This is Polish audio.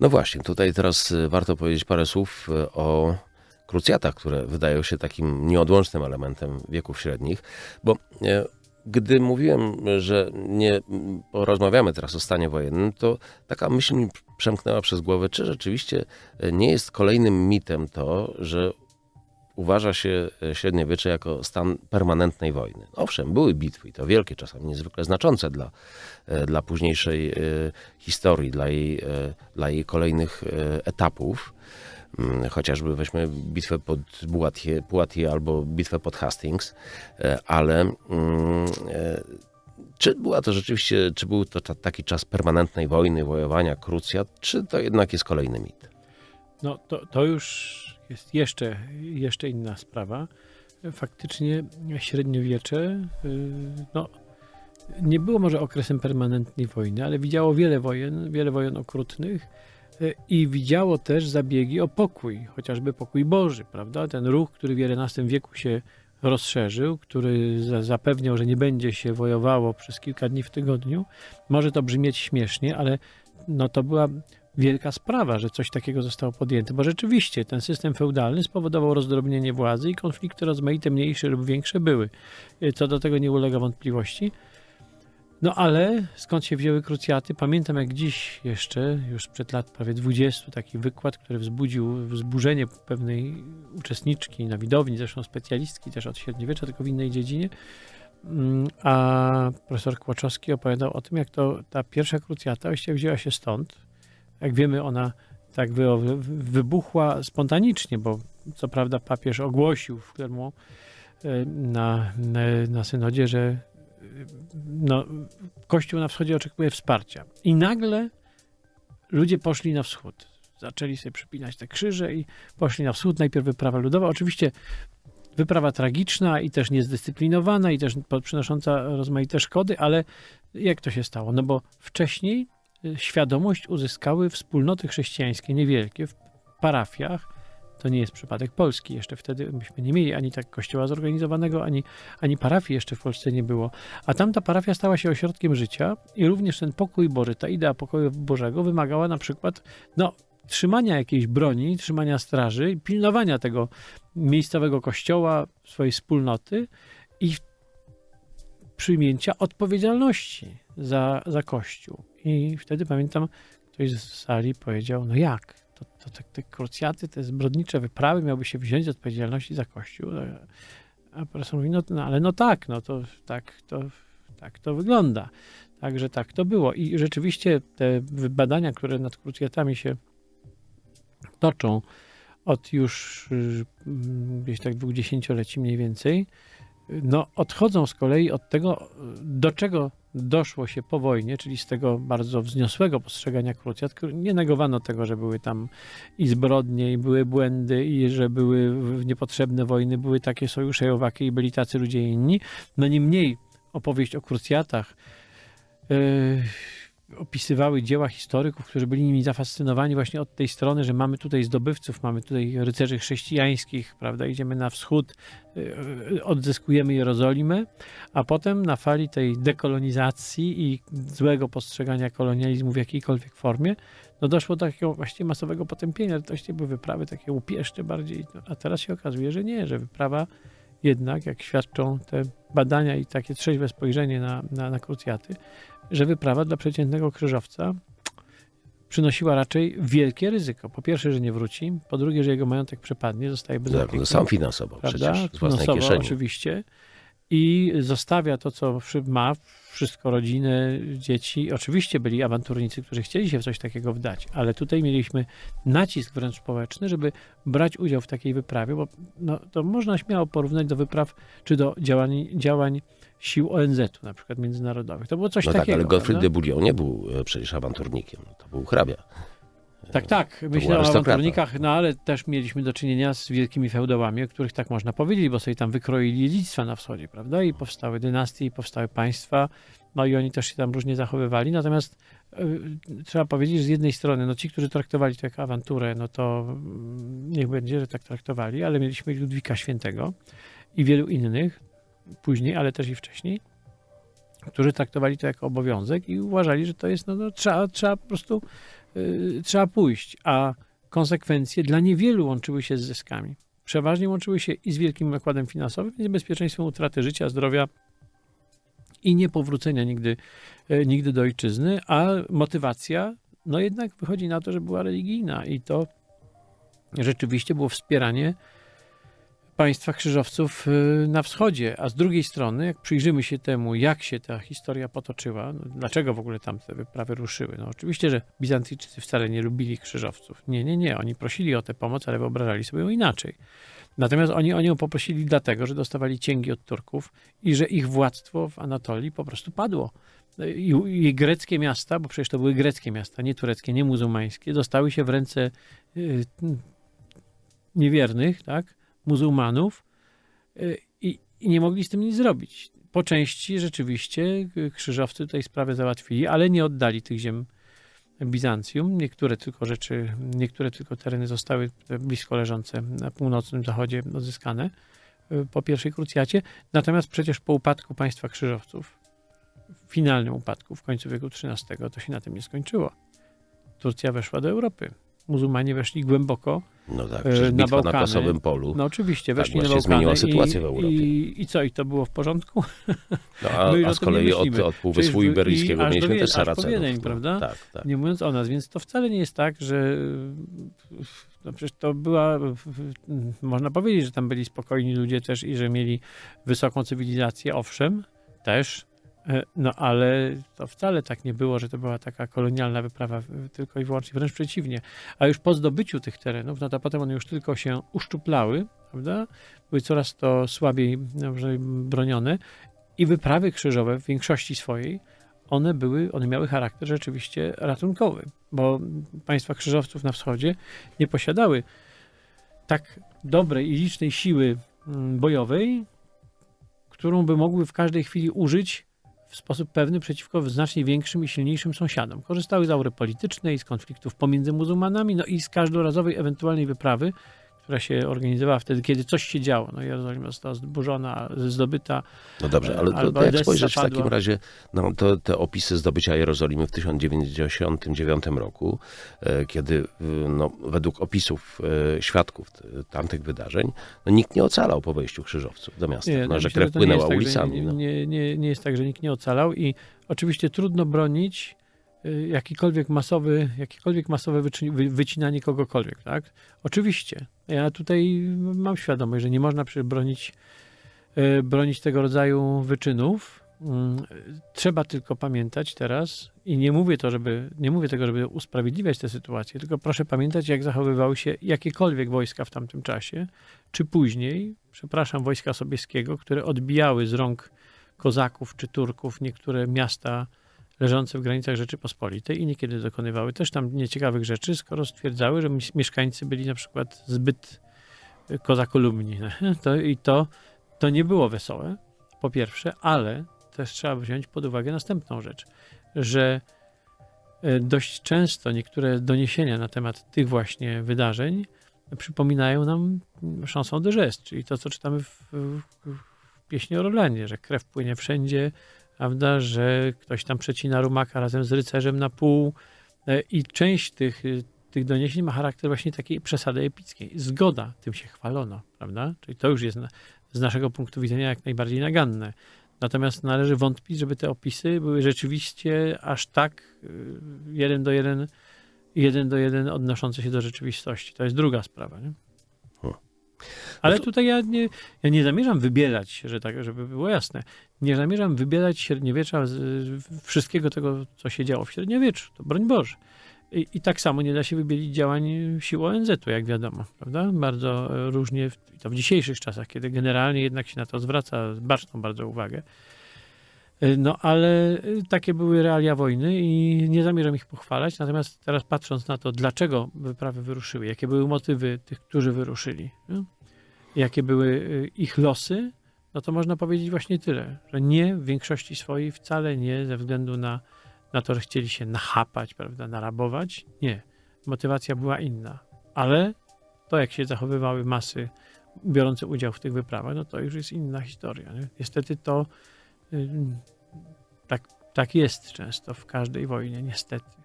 No właśnie, tutaj teraz y, warto powiedzieć parę słów y, o krucjatach, które wydają się takim nieodłącznym elementem wieków średnich, bo e, gdy mówiłem, że nie m, porozmawiamy teraz o stanie wojennym, to taka myśl mi przemknęła przez głowę, czy rzeczywiście nie jest kolejnym mitem to, że uważa się e, średniowiecze jako stan permanentnej wojny. Owszem, były bitwy i to wielkie, czasami niezwykle znaczące dla, e, dla późniejszej e, historii, dla jej, dla jej kolejnych etapów. Mm, Chociażby weźmy bitwę pod Poitiers, albo bitwę pod Hastings, ale mm, czy była to rzeczywiście, czy był to ta- taki czas permanentnej wojny, wojowania, krucjat, czy to jednak jest kolejny mit? No to, to już jest jeszcze, jeszcze inna sprawa. Faktycznie średniowiecze y, no, nie było może okresem permanentnej wojny, ale widziało wiele wojen, wiele wojen okrutnych y, i widziało też zabiegi o pokój, chociażby pokój Boży, prawda? Ten ruch, który w XI wieku się rozszerzył, który za, zapewniał, że nie będzie się wojowało przez kilka dni w tygodniu. Może to brzmieć śmiesznie, ale no to była wielka sprawa, że coś takiego zostało podjęte, bo rzeczywiście ten system feudalny spowodował rozdrobnienie władzy i konflikty rozmaite, mniejsze lub większe były. Y, Co do tego nie ulega wątpliwości. No ale skąd się wzięły krucjaty? Pamiętam jak dziś jeszcze, już sprzed lat prawie 20, taki wykład, który wzbudził wzburzenie pewnej uczestniczki na widowni, zresztą specjalistki też od średniowiecza, tylko w innej dziedzinie. Mm, A profesor Kłaczowski opowiadał o tym, jak to ta pierwsza krucjata właściwie wzięła się stąd. Jak wiemy, ona tak wy, wy- wybuchła spontanicznie, bo co prawda papież ogłosił w Clermont na, na, synodzie, że e, no, Kościół na wschodzie oczekuje wsparcia. I nagle ludzie poszli na wschód. Zaczęli sobie przypinać te krzyże i poszli na wschód. Najpierw wyprawa ludowa. Oczywiście wyprawa tragiczna i też niezdyscyplinowana i też przynosząca rozmaite szkody, ale jak to się stało? No bo wcześniej świadomość uzyskały wspólnoty chrześcijańskie niewielkie w parafiach. To nie jest przypadek Polski. Jeszcze wtedy myśmy nie mieli ani tak kościoła zorganizowanego, ani, ani parafii jeszcze w Polsce nie było. A tamta parafia stała się ośrodkiem życia i również ten pokój Boży, ta idea pokoju Bożego wymagała na przykład no, trzymania jakiejś broni, trzymania straży, pilnowania tego miejscowego kościoła, swojej wspólnoty i przyjęcia odpowiedzialności za, za kościół. I wtedy pamiętam, ktoś z sali powiedział, no jak? To, to, te, te krucjaty, te zbrodnicze wyprawy miałby się wziąć z odpowiedzialności za kościół. A profesor mówi, no, no ale no tak, no to tak to, tak to wygląda. Także tak to było. I rzeczywiście te badania, które nad krucjatami się toczą od już y, gdzieś tak dwudziesięcioleci mniej więcej, no odchodzą z kolei od tego, do czego doszło się po wojnie, czyli z tego bardzo wzniosłego postrzegania krucjat. Nie negowano tego, że były tam i zbrodnie, i były błędy, i że były niepotrzebne wojny, były takie sojusze i owakie, i byli tacy ludzie inni. No niemniej opowieść o krucjatach yy, opisywały dzieła historyków, którzy byli nimi zafascynowani właśnie od tej strony, że mamy tutaj zdobywców, mamy tutaj rycerzy chrześcijańskich, prawda, idziemy na wschód, yy, odzyskujemy Jerozolimę, a potem na fali tej dekolonizacji i złego postrzegania kolonializmu w jakiejkolwiek formie, no doszło do takiego właściwie masowego potępienia, że to były wyprawy takie łupieszcze bardziej, a teraz się okazuje, że nie, że wyprawa jednak, jak świadczą te badania i takie trzeźwe spojrzenie na, na, na krucjaty, że wyprawa dla przeciętnego krzyżowca przynosiła raczej wielkie ryzyko. Po pierwsze, że nie wróci, po drugie, że jego majątek przepadnie, zostaje bez Tak, no sam finansował prawda? przecież z własnej kieszeni. oczywiście. I zostawia to, co ma, wszystko, rodzinę, dzieci. Oczywiście byli awanturnicy, którzy chcieli się w coś takiego wdać, ale tutaj mieliśmy nacisk wręcz społeczny, żeby brać udział w takiej wyprawie, bo no, to można śmiało porównać do wypraw, czy do działań, działań sił ONZ-u, na przykład międzynarodowych. To było coś No tak, takiego. ale Godfrey prawda? de Bouillon nie był e, przecież awanturnikiem, to był hrabia. Tak, tak. Myślę o awanturnikach, no ale też mieliśmy do czynienia z wielkimi feudałami, o których tak można powiedzieć, bo sobie tam wykroili dziedzictwa na wschodzie, prawda? I powstały dynastie, i powstały państwa, no i oni też się tam różnie zachowywali. Natomiast y, trzeba powiedzieć, że z jednej strony, no ci, którzy traktowali to jako awanturę, no to mm, niech będzie, że tak traktowali, ale mieliśmy Ludwika Świętego i wielu innych, później, ale też i wcześniej, którzy traktowali to jako obowiązek i uważali, że to jest, no, no trzeba, trzeba po prostu y, trzeba pójść, a konsekwencje dla niewielu łączyły się z zyskami. Przeważnie łączyły się i z wielkim nakładem finansowym, i z bezpieczeństwem utraty życia, zdrowia i niepowrócenia nigdy, e, nigdy do ojczyzny, a motywacja, no jednak wychodzi na to, że była religijna i to rzeczywiście było wspieranie państwa krzyżowców y, na wschodzie, a z drugiej strony, jak przyjrzymy się temu, jak się ta historia potoczyła, no, dlaczego w ogóle tam te wyprawy ruszyły, no oczywiście, że Bizantyjczycy wcale nie lubili krzyżowców. Nie, nie, nie, oni prosili o tę pomoc, ale wyobrażali sobie ją inaczej. Natomiast oni o nią poprosili dlatego, że dostawali cięgi od Turków i że ich władztwo w Anatolii po prostu padło. I, i greckie miasta, bo przecież to były greckie miasta, nie tureckie, nie muzułmańskie, dostały się w ręce y, niewiernych, tak, muzułmanów y, i, i nie mogli z tym nic zrobić. Po części rzeczywiście krzyżowcy tej sprawę załatwili, ale nie oddali tych ziem Bizancjum. Niektóre tylko rzeczy, niektóre tylko tereny zostały blisko leżące na północnym zachodzie odzyskane y, po pierwszej krucjacie. Natomiast przecież po upadku państwa krzyżowców, finalnym upadku w końcu wieku XIII, to się na tym nie skończyło. Turcja weszła do Europy. Muzułmanie weszli głęboko No tak, E, przecież na bitwa na. Kosowym Polu. No oczywiście, Tak weszli na właśnie Bałkany zmieniła i- sytuację w Europie. I, I co, i to było w porządku? No, a, już a z kolei od, od Półwyspu Przecież Iberyjskiego i mieliśmy też Saracenów. Wiedeń, no. prawda? Tak, tak. Nie mówiąc o nas, więc to wcale nie jest tak, że no przecież to była, można powiedzieć, że tam byli spokojni ludzie też i że mieli wysoką cywilizację, owszem, też, no ale to wcale tak nie było, że to była taka kolonialna wyprawa, e, tylko i wyłącznie, wręcz przeciwnie. A już po zdobyciu tych terenów, no to potem one już tylko się uszczuplały, prawda? Były coraz to słabiej dobrze, bronione i wyprawy krzyżowe w większości swojej one były, one miały charakter rzeczywiście ratunkowy, bo państwa krzyżowców na wschodzie nie posiadały tak dobrej i licznej siły mm, bojowej, którą by mogły w każdej chwili użyć w sposób pewny przeciwko znacznie większym i silniejszym sąsiadom. Korzystały z aury politycznej, z konfliktów pomiędzy muzułmanami, no i z każdorazowej ewentualnej wyprawy, która się organizowała wtedy, kiedy coś się działo. No Jerozolima została zburzona, zdobyta, No dobrze, ale to, to jak spojrzeć w takim razie na to, te opisy zdobycia Jerozolimy w 1099 roku, e, kiedy e, no, według opisów e, świadków tamtych wydarzeń, no, nikt nie ocalał po wejściu krzyżowców do miasta. Nie, no, no płynęła tak, ulicami. Nie, no. nie, nie, nie jest tak, że nikt nie ocalał i oczywiście trudno bronić jakikolwiek masowy, jakiekolwiek masowe wycinanie kogokolwiek, tak? Oczywiście. Ja tutaj mam świadomość, że nie można bronić, y, bronić tego rodzaju wyczynów. Mm, Trzeba tylko pamiętać teraz i nie mówię to, żeby, nie mówię tego, żeby usprawiedliwiać tę sytuację, tylko proszę pamiętać, jak zachowywały się jakiekolwiek wojska w tamtym czasie, czy później, przepraszam, wojska Sobieskiego, które odbijały z rąk kozaków czy Turków niektóre miasta leżące w granicach Rzeczypospolitej i niekiedy dokonywały też tam nieciekawych rzeczy, skoro stwierdzały, że mieszkańcy byli na przykład zbyt y, kozakolubni. To, I to, to nie było wesołe, po pierwsze, ale też trzeba wziąć pod uwagę następną rzecz, że e, dość często niektóre doniesienia na temat tych właśnie wydarzeń przypominają nam chanson de geste, czyli to, co czytamy w, w, w pieśni o Rolandzie, że krew płynie wszędzie, prawda, że ktoś tam przecina rumaka razem z rycerzem na pół e, i część tych, y, tych doniesień ma charakter właśnie takiej przesady epickiej. Zgoda, tym się chwalono, prawda? Czyli to już jest na, z naszego punktu widzenia jak najbardziej naganne. Natomiast należy wątpić, żeby te opisy były rzeczywiście aż tak y, jeden do jeden, jeden do jeden odnoszące się do rzeczywistości. To jest druga sprawa. Nie? Ale to- tutaj ja nie, ja nie zamierzam wybierać, że tak, żeby było jasne, nie zamierzam wybierać średniowiecza z, wszystkiego tego, co się działo w średniowieczu. To broń Boże. I, I tak samo nie da się wybielić działań sił ONZ-u, jak wiadomo, prawda? Bardzo różnie, w, to w dzisiejszych czasach, kiedy generalnie jednak się na to zwraca baczną bardzo uwagę. No ale takie były realia wojny i nie zamierzam ich pochwalać. Natomiast teraz patrząc na to, dlaczego wyprawy wyruszyły, jakie były motywy tych, którzy wyruszyli? Jakie były e, ich losy, no to można powiedzieć właśnie tyle, że nie w większości swojej, wcale nie ze względu na, na to, że chcieli się nachapać, prawda, narabować. Nie. Motywacja była inna. Ale to, jak się zachowywały masy biorące udział w tych wyprawach, no to już jest inna historia. Nie? Niestety to ym, tak, tak jest często w każdej wojnie, niestety.